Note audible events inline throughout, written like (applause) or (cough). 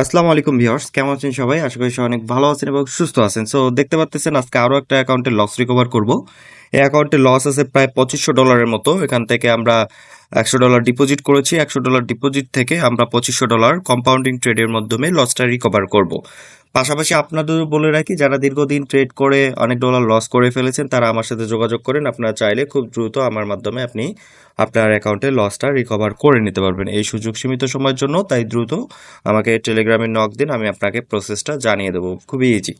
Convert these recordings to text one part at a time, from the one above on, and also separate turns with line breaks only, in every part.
আসসালামু আলাইকুম ভিউয়ার্স, কেমন আছেন সবাই? আশা করি সবাই অনেক ভালো আছেন এবং সুস্থ আছেন। সো দেখতে পাচ্ছেন আজকে আরও একটা অ্যাকাউন্টের লস রিকভার করব। এই অ্যাকাউন্টে লস আছে প্রায় পঁচিশশো ডলারের মতো। এখান থেকে আমরা একশো ডলার ডিপোজিট করেছি। একশো ডলার ডিপোজিট থেকে আমরা পঁচিশশো ডলার কম্পাউন্ডিং ট্রেডের মাধ্যমে লসটা রিকভার করব। পাশাপাশি আপনাদের বলে রাখি, যারা দীর্ঘদিন ট্রেড করে অনেক ডলার লস করে ফেলেছেন, তারা আমার সাথে যোগাযোগ করেন। আপনারা চাইলে খুব দ্রুত আমার মাধ্যমে আপনি আপনার অ্যাকাউন্টে লসটা রিকভার করে নিতে পারবেন। এই সুযোগ সীমিত সময়ের জন্য, তাই দ্রুত আমাকে টেলিগ্রামে নক দিন, আমি আপনাকে প্রসেসটা জানিয়ে দেবো। খুবই ইজি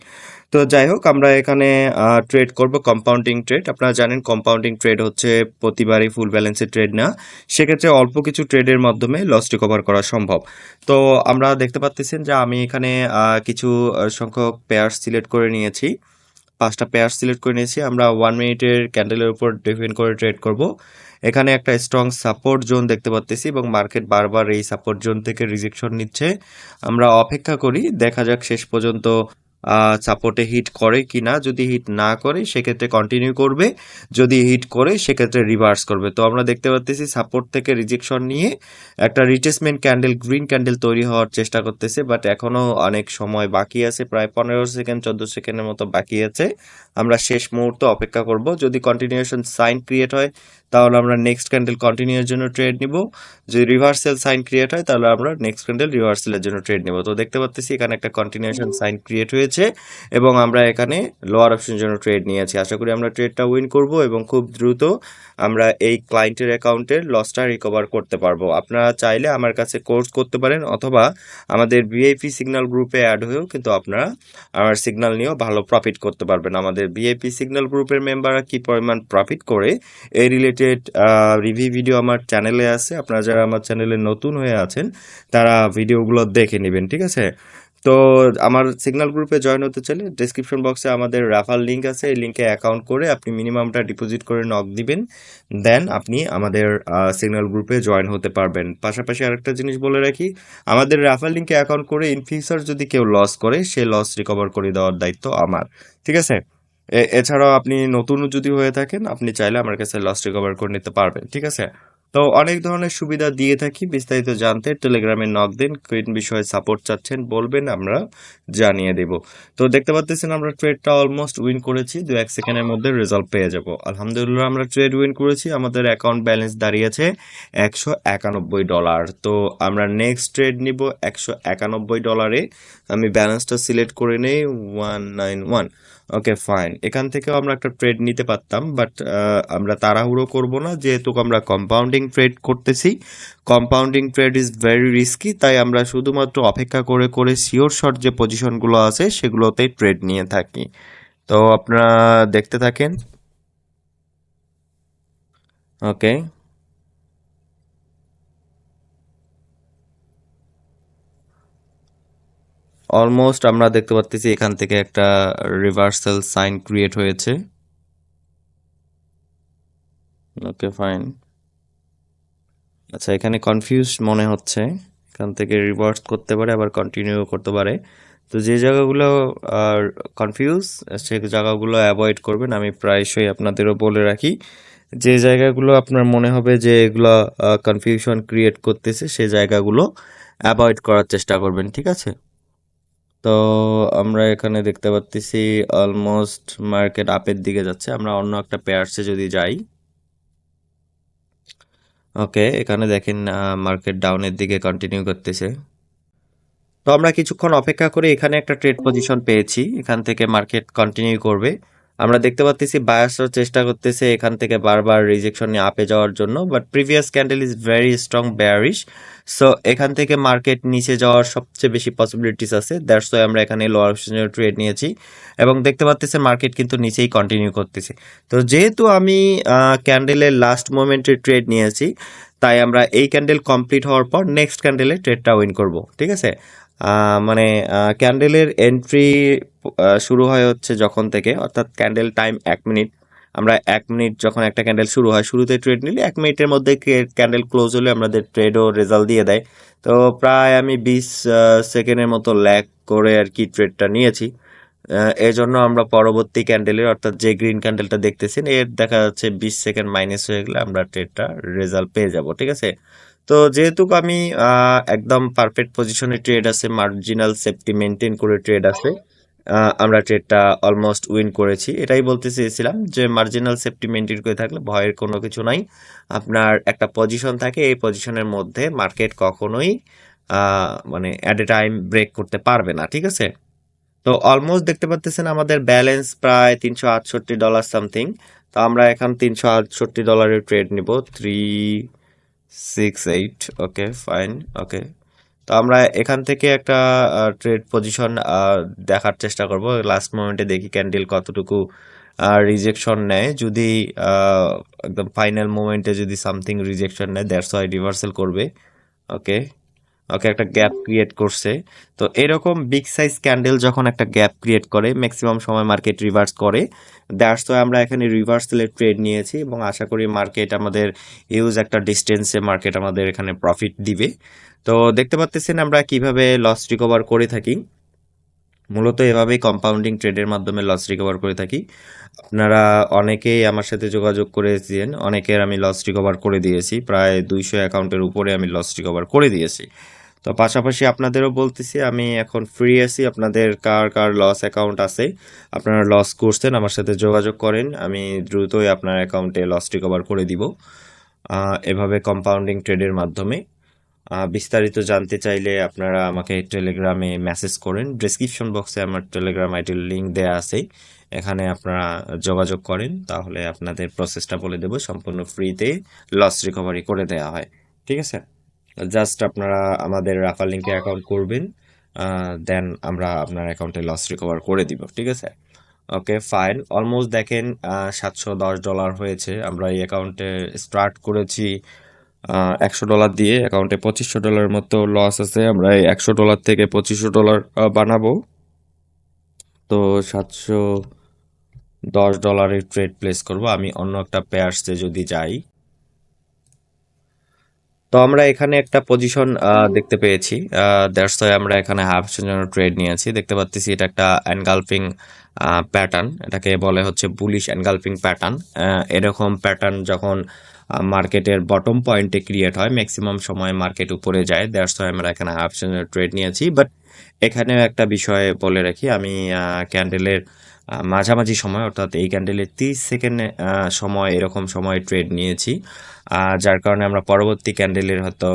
তো যাই হোক, আমরা এখানে ট্রেড করব কম্পাউন্ডিং ট্রেড আপনারা জানেন কম্পাউন্ডিং ট্রেড হচ্ছে প্রতিবারই ফুল ব্যালেন্সের ট্রেড না। সেক্ষেত্রে অল্প কিছু ট্রেডের মাধ্যমে লস রিকভার করা সম্ভব। তো আমরা দেখতে পাচ্ছেন যে আমি এখানে কিছু সংখ্যক পেয়ার সিলেক্ট করে নিয়েছি। পাঁচটা পেয়ার সিলেক্ট করে নিয়েছি। আমরা ওয়ান মিনিটের ক্যান্ডেলের উপর ডিপেন্ড করে ট্রেড করব। এখানে একটা স্ট্রং সাপোর্ট জোন দেখতে পাচ্ছি এবং মার্কেট বারবার এই সাপোর্ট জোন থেকে রিজেকশন নিচ্ছে। আমরা অপেক্ষা করি, দেখা যাক শেষ পর্যন্ত সাপোর্টে হিট করে কি না যদি হিট না করে, সেক্ষেত্রে কন্টিনিউ করবে। যদি হিট করে, সেক্ষেত্রে রিভার্স করবে। তো আমরা দেখতে পাচ্ছি সাপোর্ট থেকে রিজেকশন নিয়ে একটা রিটেসমেন্ট ক্যান্ডেল গ্রিন ক্যান্ডেল তৈরি হওয়ার চেষ্টা করতেছে বাট এখনও অনেক সময় বাকি আছে, প্রায় পনেরো সেকেন্ড, চোদ্দ সেকেন্ডের মতো বাকি আছে। আমরা শেষ মুহূর্ত অপেক্ষা করব। যদি কন্টিনিউশন সাইন ক্রিয়েট হয় তাহলে আমরা নেক্সট ক্যান্ডেল কন্টিনিউয়ের জন্য ট্রেড নিব। যদি রিভার্সাল সাইন ক্রিয়েট হয় তাহলে আমরা নেক্সট ক্যান্ডেল রিভার্সালের জন্য ট্রেড নিব। তো দেখতে পাচ্ছি এখানে একটা কন্টিনিউশন সাইন ক্রিয়েট হয়েছে এবং আমরা এখানে লোয়ার অপশনের জন্য ট্রেড নিয়েছি। আশা করি আমরা ট্রেডটা উইন করব এবং খুব দ্রুত আমরা এই ক্লায়েন্টের অ্যাকাউন্টের লসটা রিকভার করতে পারব। আপনারা চাইলে আমার কাছে কোর্স করতে পারেন অথবা আমাদের ভিআইপি সিগন্যাল গ্রুপে অ্যাড হয়েও কিন্তু আপনারা আমার সিগন্যাল নিয়েও ভালো প্রফিট করতে পারবেন। আমাদের ভিআইপি সিগন্যাল গ্রুপের মেম্বাররা কি পরিমাণ প্রফিট করে এই রিলেটেড রিভিউ ভিডিও আমার চ্যানেলে আছে। আপনারা যারা আমার চ্যানেলে নতুন হয়ে আছেন, তারা ভিডিওগুলো দেখে নেবেন, ঠিক আছে? তো আমার সিগনাল গ্রুপে জয়েন হতে চাইলে ডেসক্রিপশন বক্সে আমাদের রাফাল লিঙ্ক আছে। এই লিঙ্কে অ্যাকাউন্ট করে আপনি মিনিমামটা ডিপোজিট করে নক দিবেন। দেন আপনি আমাদের সিগন্যাল গ্রুপে জয়েন হতে পারবেন। পাশাপাশি আরেকটা জিনিস বলে রাখি, আমাদের রাফাল লিঙ্কে অ্যাকাউন্ট করে ইন ফিউচার যদি কেউ লস করে, সে লস রিকভার করে দেওয়ার দায়িত্ব আমার, ঠিক আছে? এছাড়াও আপনি নতুন যদি হয়ে থাকেন, আপনি চাইলে আমার কাছে লস রিকভার করে নিতে পারবেন, ঠিক আছে? তো অনেক ধরনের সুবিধা দিয়ে থাকি, বিস্তারিত জানতে টেলিগ্রামে নক দিন, কোন বিষয়ে সাপোর্ট চাচ্ছেন বলবেন, আমরা জানিয়ে দেব। তো দেখতে পাচ্ছেন আমরা ট্রেডটা অলমোস্ট উইন করেছি, দু এক সেকেন্ডের মধ্যে রেজাল্ট পেয়ে যাব। আলহামদুলিল্লাহ আমরা ট্রেড উইন করেছি, আমাদের অ্যাকাউন্ট ব্যালেন্স দাঁড়িয়েছে একশো একানব্বই ডলার তো আমরা নেক্সট ট্রেড নিব একশো একানব্বই ডলারে আমি ব্যালেন্সটা সিলেক্ট করে নেই one nine one okay fine এখান থেকেও আমরা একটা ট্রেড নিতে পারতাম বাট আমরা তাড়াহুড়ো করব না। যেহেতু আমরা কম্পাউন্ডিং ট্রেড করতেছি compounding trade is very risky তাই আমরা শুধুমাত্র অপেক্ষা করে করে শিওর শর্ট যে পজিশনগুলো আছে, সেগুলোতেই ট্রেড নিয়ে থাকি। তো আপনারা দেখতে থাকেন। ওকে অলমোস্ট আমরা দেখতে পাচ্ছি এখান থেকে একটা রিভার্সাল সাইন ক্রিয়েট হয়েছে। ওকে ফাইন আচ্ছা এখানে কনফিউজ মনে হচ্ছে। এখান থেকে রিভার্স করতে পারে, আবার কন্টিনিউ করতে পারে। তো যে জায়গাগুলো কনফিউজ সেই জায়গাগুলো অ্যাভয়েড করবেন, আমি প্রায়শই আপনাদেরও বলে রাখি। যে জায়গাগুলো আপনার মনে হবে যে এগুলো কনফিউশন ক্রিয়েট করতেছে সেই জায়গাগুলো অ্যাভয়েড করার চেষ্টা করবেন, ঠিক আছে? তো আমরা এখানে দেখতে পাচ্ছি অলমোস্ট মার্কেট আপের দিকে যাচ্ছে। আমরা অন্য একটা পেয়ারসে যদি যাই। ওকে এখানে দেখেন মার্কেট ডাউনের দিকে কন্টিনিউ করতেছে। তো আমরা কিছুক্ষণ অপেক্ষা করে এখানে একটা ট্রেড পজিশন পেয়েছি। এখান থেকে মার্কেট কন্টিনিউ করবে। আমরা দেখতে পাচ্ছি বায়ার্সরা চেষ্টা করতেছে এখান থেকে বারবার রিজেকশন নিয়ে আপে যাওয়ার জন্য but previous candle is very strong bearish so এখান থেকে মার্কেট নিচে যাওয়ার সবচেয়ে বেশি পসিবিলিটিস আছে দ্যাটস ওয়াই আমরা এখানে লোয়ার ট্রেড নিয়েছি, এবং দেখতে পাচ্ছেন মার্কেট কিন্তু নিচেই কন্টিনিউ করতেছে। তো যেহেতু আমি ক্যান্ডেলের লাস্ট মোমেন্টে ট্রেড নিয়েছি, তাই আমরা এই ক্যান্ডেল কমপ্লিট হওয়ার পর নেক্সট ক্যান্ডেলে ট্রেডটা উইন করব, ঠিক আছে? মানে ক্যান্ডেলের এন্ট্রি শুরু হয় হচ্ছে যখন থেকে অর্থাৎ ক্যান্ডেল টাইম এক মিনিট আমরা এক মিনিট যখন একটা ক্যান্ডেল শুরু হয় শুরুতে ট্রেড নিলে এক মিনিটের মধ্যে ক্যান্ডেল ক্লোজ হলে আমাদের ট্রেডও রেজাল্ট দিয়ে দেয়। তো প্রায় আমি বিশ সেকেন্ডের মতো ল্যাগ করে আর কি ট্রেডটা নিয়েছি। আহ, এর জন্য আমরা পরবর্তী ক্যান্ডেলের অর্থাৎ যে গ্রিন ক্যান্ডেলটা দেখতেছেন এর দেখা যাচ্ছে বিশ সেকেন্ড মাইনাস হয়ে গেলে আমরা ট্রেডটা রেজাল্ট পেয়ে যাব ঠিক আছে? তো যেহেতু আমি একদম পারফেক্ট পজিশনে ট্রেড আছে মার্জিনাল সেফটি মেনটেন করে ট্রেড আছে আমরা ট্রেডটা অলমোস্ট উইন করেছি। এটাই বলতে চেয়েছিলাম যে মার্জিনাল সেফটি মেনটেন করে থাকলে ভয়ের কোনো কিছু নাই। আপনার একটা পজিশন থাকে, এই পজিশনের মধ্যে মার্কেট কখনোই মানে অ্যাট এ টাইম ব্রেক করতে পারবে না, ঠিক আছে? তো অলমোস্ট দেখতে পাচ্ছেন আমাদের ব্যালেন্স প্রায় তিনশো আটষট্টি ডলার সামথিং তো আমরা এখন তিনশো আটষট্টি ডলারের ট্রেড নিব। Three six eight okay fine okay তো আমরা এখান থেকে একটা ট্রেড পজিশন দেখার চেষ্টা করব। লাস্ট মোমেন্টে দেখি ক্যান্ডেল কতটুকু রিজেকশন নেয়। যদি একদম ফাইনাল মোমেন্টে যদি সামথিং রিজেকশন নেয় দ্যাটস ওয়াই রিভার্সাল করবে। ওকে ওকে, একটা গ্যাপ ক্রিয়েট করছে। তো এরকম বিগ সাইজ ক্যান্ডেল যখন একটা গ্যাপ ক্রিয়েট করে ম্যাক্সিমাম সময় মার্কেট রিভার্স করে দ্যাটস তো আমরা এখানে রিভার্সেলের ট্রেড নিয়েছি এবং আশা করি মার্কেট আমাদের ইউজ একটা ডিস্টেন্সে মার্কেট আমাদের এখানে প্রফিট দিবে। তো দেখতে পাচ্ছেন আমরা কীভাবে লস রিকভার করে থাকি। মূলত এভাবেই কম্পাউন্ডিং ট্রেডের মাধ্যমে লস রিকভার করে থাকি। আপনারা অনেকেই আমার সাথে যোগাযোগ করেছেন, অনেকের আমি লস রিকভার করে দিয়েছি, প্রায় দুইশো অ্যাকাউন্টের উপরে আমি লস রিকভার করে দিয়েছি। তো পাশাপাশি আপনাদেরও বলতেছি, আমি এখন ফ্রি আছি, আপনাদের কার কার লস অ্যাকাউন্ট আছে, আপনারা লস করছেন, আমার সাথে যোগাযোগ করেন, আমি দ্রুতই আপনার অ্যাকাউন্টে লস রিকভার করে দিব। এভাবে কম্পাউন্ডিং ট্রেডের মাধ্যমে। বিস্তারিত জানতে চাইলে আপনারা আমাকে টেলিগ্রামে মেসেজ করেন। ডেসক্রিপশন বক্সে আমার টেলিগ্রাম আইডির লিঙ্ক দেওয়া আছে এখানে আপনারা যোগাযোগ করেন, তাহলে আপনাদের প্রসেসটা বলে দেবো। সম্পূর্ণ ফ্রিতে লস রিকভারি করে দেওয়া হয়। ঠিক আছে? জাস্ট আপনারা আমাদের রাফার লিঙ্কে অ্যাকাউন্ট করবেন দেন আমরা আপনার অ্যাকাউন্টে লস রিকভার করে দিব। ঠিক আছে? ওকে ফাইন অলমোস্ট দেখেন সাতশো দশ ডলার হয়েছে। আমরা এই অ্যাকাউন্টে স্টার্ট করেছি একশো ডলার দিয়ে অ্যাকাউন্টে পঁচিশশো ডলারের মতো লস আছে। আমরা এই একশো ডলার থেকে পঁচিশশো ডলার বানাবো। তো সাতশো দশ ডলারের ট্রেড প্লেস করব। আমি অন্য একটা পেয়ার্সে যদি যাই। তো আমরা এখানে একটা পজিশন দেখতে পেয়েছি। দ্যাটস আমরা এখানে হাফ জন্য ট্রেড নিয়েছি। দেখতে পাচ্ছি এটা একটা এনগালফিং প্যাটার্ন এটাকে বলে হচ্ছে বুলিশ এনগালফিং প্যাটার্ন এরকম প্যাটার্ন যখন মার্কেটের বটম পয়েন্টে ক্রিয়েট হয়। ম্যাক্সিমাম সময় মার্কেট উপরে যায়। দ্যাটস ওয়াই আমরা এখানে হাফ ট্রেড নিয়েছি। বাট এখানেও একটা বিষয় বলে রাখি। আমি ক্যান্ডেলের মাঝামাঝি সময়, অর্থাৎ এই ক্যান্ডেলের তিরিশ সেকেন্ড সময়, এরকম সময় ট্রেড নিয়েছি। যার কারণে আমরা পরবর্তী ক্যান্ডেলের হয়তো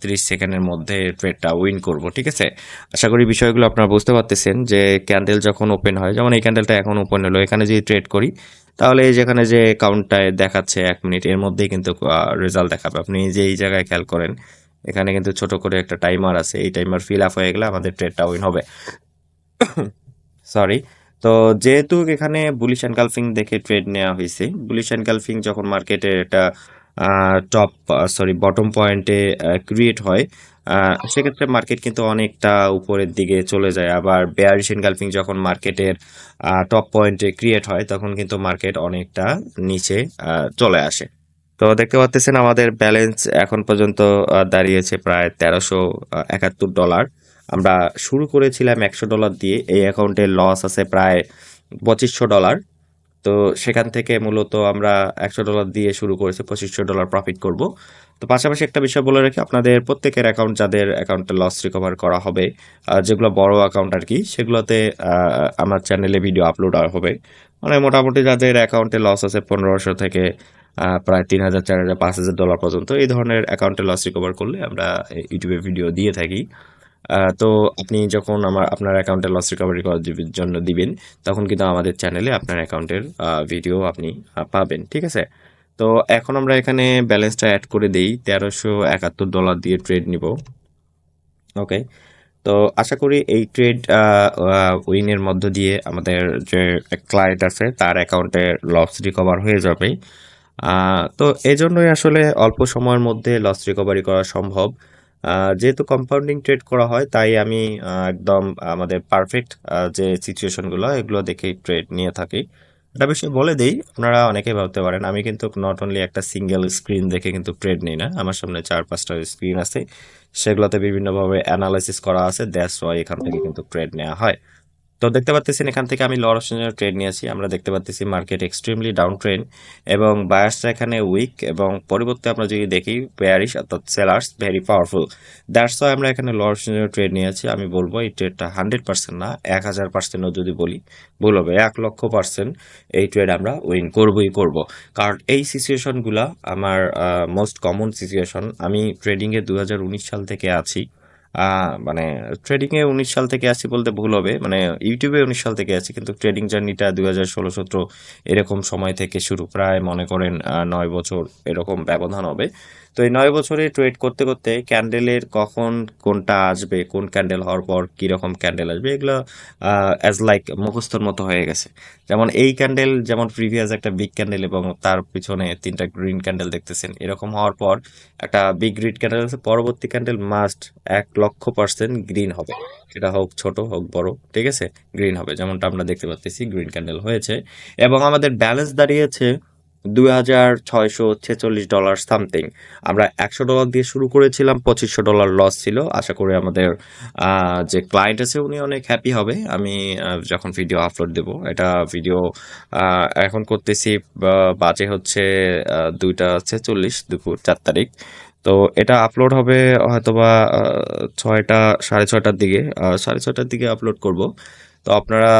তিরিশ সেকেন্ডের মধ্যে ট্রেডটা উইন করব, ঠিক আছে? আশা করি বিষয়গুলো আপনারা বুঝতে পারতেছেন যে ক্যান্ডেল যখন ওপেন হয়, যেমন এই ক্যান্ডেলটা এখন ওপেন হলো, এখানে যদি ট্রেড করি, তাহলে এই যেখানে যে কাউন্টটায় দেখাচ্ছে এক মিনিট, এর মধ্যেই কিন্তু রেজাল্ট দেখাবে। আপনি যে এই জায়গায় খেয়াল করেন, এখানে কিন্তু ছোট করে একটা টাইমার আছে, এই টাইমার ফিল আপ হয়ে গেলে আমাদের ট্রেডটা উইন হবে। (coughs) সরি তো যেহেতু এখানে বুলিশ এনকালফিং দেখে ট্রেড নেওয়া হয়েছে বুলিশ এনকালফিং যখন মার্কেটে এটা টপ সরি বটম পয়েন্টে ক্রিয়েট হয় সেক্ষেত্রে মার্কেট কিন্তু অনেকটা উপরের দিকে চলে যায়। আবার বেয়ারিশ এনকালফিং যখন মার্কেটের টপ পয়েন্টে ক্রিয়েট হয়, তখন কিন্তু মার্কেট অনেকটা নিচে চলে আসে। তো দেখতে পাচ্ছেন আমাদের ব্যালেন্স এখন পর্যন্ত দাঁড়িয়েছে প্রায় তেরোশো একাত্তর ডলার আমরা শুরু করেছিলাম একশো ডলার দিয়ে। এই অ্যাকাউন্টে লস আছে প্রায় পঁচিশশো ডলার। তো সেখান থেকে মূলত আমরা একশো ডলার দিয়ে শুরু করেছি, পঁচিশশো ডলার প্রফিট করব। তো পাশাপাশি একটা বিষয় বলে রাখি, আপনাদের প্রত্যেকের অ্যাকাউন্ট যাদের অ্যাকাউন্টে লস রিকভার করা হবে যেগুলো বড় অ্যাকাউন্ট আর কি, সেগুলোতে আমার চ্যানেলে ভিডিও আপলোড হবে। মানে মোটামুটি যাদের অ্যাকাউন্টে লস আছে পনেরোশো থেকে প্রায় তিন হাজার, চার হাজার, পাঁচ হাজার ডলার পর্যন্ত, এই ধরনের অ্যাকাউন্টে লস রিকভার করলে আমরা ইউটিউবে ভিডিও দিয়ে থাকি। তো আপনি যখন আমার, আপনার অ্যাকাউন্টে লস রিকভারি করার জন্য দিবেন, তখন কিন্তু আমাদের চ্যানেলে আপনার অ্যাকাউন্টের ভিডিও আপনি পাবেন, ঠিক আছে? তো এখন আমরা এখানে ব্যালেন্সটা অ্যাড করে দেই, তেরোশো একাত্তর ডলার দিয়ে ট্রেড নিব ওকে তো আশা করি এই ট্রেড উইনের মধ্য দিয়ে আমাদের যে ক্লায়েন্ট আছে, তার অ্যাকাউন্টে লস রিকভার হয়ে যাবে তো এই জন্যই আসলে অল্প সময়ের মধ্যে লস রিকভারি করা সম্ভব। যেহেতু কম্পাউন্ডিং ট্রেড করা হয়, তাই আমি একদম আমাদের পারফেক্ট যে সিচুয়েশনগুলো এগুলো দেখেই ট্রেড নিয়ে থাকি। এটা বিষয় বলে দিই, আপনারা অনেকে ভাবতে পারেন, আমি কিন্তু নট অনলি একটা সিঙ্গেল স্ক্রিন দেখে কিন্তু ট্রেড নিই না, আমার সামনে চার পাঁচটা স্ক্রিন আছে, সেগুলোতে বিভিন্নভাবে অ্যানালাইসিস করা আছে দ্যাটস ওয়াই এখান থেকে কিন্তু ট্রেড নেওয়া হয়। তো দেখতে পাচ্ছেন এখান থেকে আমি লর অপশনের ট্রেড নিয়েছি। আমরা দেখতে পাচ্ছি মার্কেট এক্সট্রিমলি ডাউন ট্রেন এবং বায়ার্সরা এখানে উইক এবং পরিবর্তে আমরা যদি দেখি বেয়ারিশ অর্থাৎ sellers very powerful that's why আমরা এখানে লর অপশনের ট্রেড নিয়েছি। আমি বলব এই ট্রেডটা হান্ড্রেড পার্সেন্ট না, এক হাজার পার্সেন্টও যদি বলি, ভুল হবে। এক লক্ষ পার্সেন্ট এই ট্রেড আমরা উইন করবই করব। কারণ এই সিচুয়েশনগুলা আমার মোস্ট কমন সিচুয়েশন আমি ট্রেডিংয়ে দু হাজার উনিশ সাল থেকে আছি। মানে ট্রেডিংয়ে উনিশ সাল থেকে আছি বলতে ভুল হবে। মানে ইউটিউবে উনিশ সাল থেকে আছি, কিন্তু ট্রেডিং জার্নিটা দুই হাজার ষোলো সতেরো এরকম সময় থেকে শুরু। প্রায় মনে করেন নয় বছর এরকম ব্যবধান হবে। তো এই নয় বছরে ট্রেড করতে করতে ক্যান্ডেলের কখন কোনটা আসবে, কোন ক্যান্ডেল হওয়ার পর কীরকম ক্যান্ডেল আসবে, এগুলো অ্যাজ লাইক মুখস্থর মতো হয়ে গেছে। যেমন এই ক্যান্ডেল যেমন প্রিভিয়াস একটা বিগ ক্যান্ডেল এবং তার পিছনে তিনটা গ্রিন ক্যান্ডেল দেখতেছেন, এরকম হওয়ার পর একটা বিগ গ্রিড ক্যান্ডেল আছে, পরবর্তী ক্যান্ডেল মাস্ট এক লক্ষ পার্সেন্ট গ্রিন হবে। সেটা হোক ছোট, হোক বড়, ঠিক আছে? গ্রিন হবে, যেমনটা আমরা দেখতে পাচ্ছি গ্রিন ক্যান্ডেল হয়েছে। এবং আমাদের ব্যালেন্স দাঁড়িয়েছে দুই হাজার ছয়শো ছেচল্লিশ ডলার সামথিং আমরা একশো ডলার দিয়ে শুরু করেছিলাম, পঁচিশশো ডলার লস ছিল। আশা করি আমাদের যে ক্লায়েন্ট আছে উনি অনেক হ্যাপি হবে। আমি যখন ভিডিও আপলোড দেব, এটা ভিডিও এখন করতেছি বাজে হচ্ছে দুইটা ছেচল্লিশ, দুপুর চার তারিখ। তো এটা আপলোড হবে হয়তোবা ছয়টা, সাড়ে ছয়টার দিকে সাড়ে ছয়টার দিকে আপলোড করব। তো আপনারা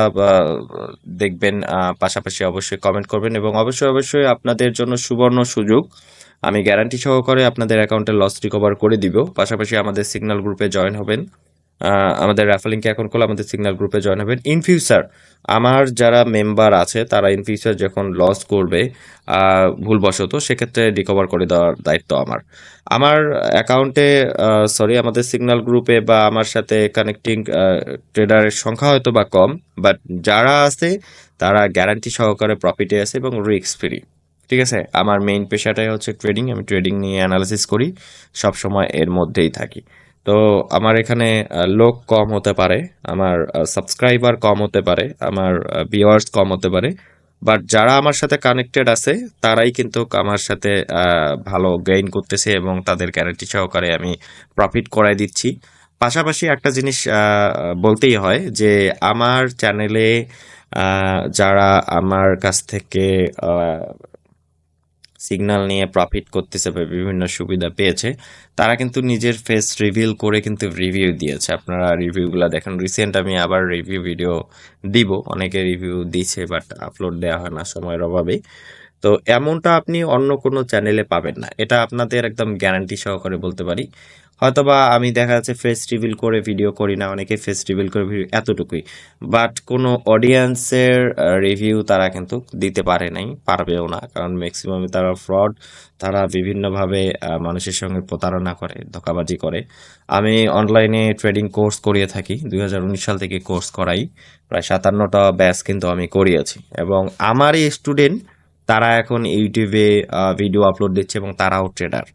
দেখবেন পাশাপাশি অবশ্যই কমেন্ট করবেন এবং অবশ্যই অবশ্যই আপনাদের জন্য সুবর্ণ সুযোগ। আমি গ্যারান্টি সহকারে আপনাদের অ্যাকাউন্টে লস রিকভার করে দিব। পাশাপাশি আমাদের সিগন্যাল গ্রুপে জয়েন হবেন। আমাদের র্যাফেলিংকে এখন করলে আমাদের সিগন্যাল গ্রুপে জয়েন হবেন। ইন ফিউচার আমার যারা মেম্বার আছে, তারা ইন ফিউচার যখন লস করবে ভুলবশত, সেক্ষেত্রে রিকভার করে দেওয়ার দায়িত্ব আমার। আমার অ্যাকাউন্টে সরি আমাদের সিগন্যাল গ্রুপে বা আমার সাথে কানেক্টিং ট্রেডারের সংখ্যা হয়তো বা কম বাট যারা আছে, তারা গ্যারান্টি সহকারে প্রফিটে আছে এবং রিস্ক ফ্রি ঠিক আছে? আমার মেইন পেশাটাই হচ্ছে ট্রেডিং আমি ট্রেডিং নিয়ে অ্যানালিসিস করি সব সময় এর মধ্যেই থাকি। তো আমার এখানে লোক কম হতে পারে, আমার সাবস্ক্রাইবার কম হতে পারে, আমার ভিউয়ার্স কম হতে পারে বাট যারা আমার সাথে কানেক্টেড আছে, তারাই কিন্তু আমার সাথে ভালো গেইন করতেছে এবং তাদের গ্যারান্টি সহকারে আমি প্রফিট করাই দিচ্ছি। পাশাপাশি একটা জিনিস বলতেই হয় যে আমার চ্যানেলে যারা আমার কাছ থেকে সিগন্যাল নিয়ে প্রফিট করতেছে বা বিভিন্ন সুবিধা পেয়েছে, তারা কিন্তু নিজের ফেস রিভিল করে কিন্তু রিভিউ দিয়েছে। আপনারা রিভিউগুলো দেখেন রিসেন্ট আমি আবার রিভিউ ভিডিও দিব, অনেকে রিভিউ দিছে বাট আপলোড দেওয়া হয় না সময়ের অভাবে। তো এমনটা আপনি অন্য কোনো চ্যানেলে পাবেন না। এটা আপনাদের একদম গ্যারান্টি সহকারে বলতে পারি। হয়তোবা আমি দেখা যাচ্ছে ফেস রিভিল করে ভিডিও করি না, অনেকে ফেস রিভিল করে ভিডিও এতটুকুই। বাট কোনো অডিয়েন্সের রিভিউ তারা কিন্তু দিতে পারে নাই, পারবেও না। কারণ ম্যাক্সিমাম তারা ফ্রড তারা বিভিন্নভাবে মানুষের সঙ্গে প্রতারণা করে, ধোকাবাজি করে। আমি অনলাইনে ট্রেডিং কোর্স করিয়ে থাকি, দুই হাজার উনিশ সাল থেকে কোর্স করাই। প্রায় সাতান্নটা ব্যাচ কিন্তু আমি করিয়েছি। এবং আমারই স্টুডেন্ট তারা এখন ইউটিউবে ভিডিও আপলোড দিচ্ছে এবং তারাও ট্রেডার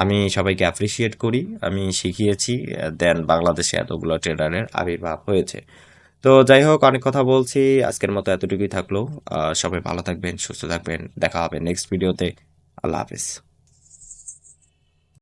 আমি সবাইকে অ্যাপ্রিসিয়েট করি, আমি শিখিয়েছি, দেন বাংলাদেশে এতগুলো ট্রেডারের আবির্ভাব হয়েছে। তো যাই হোক, অনেক কথা বলছি, আজকের মতো এতটুকুই থাকল। সবাই ভালো থাকবেন, সুস্থ থাকবেন, দেখা হবে নেক্সট ভিডিওতে আল্লাহ হাফিজ।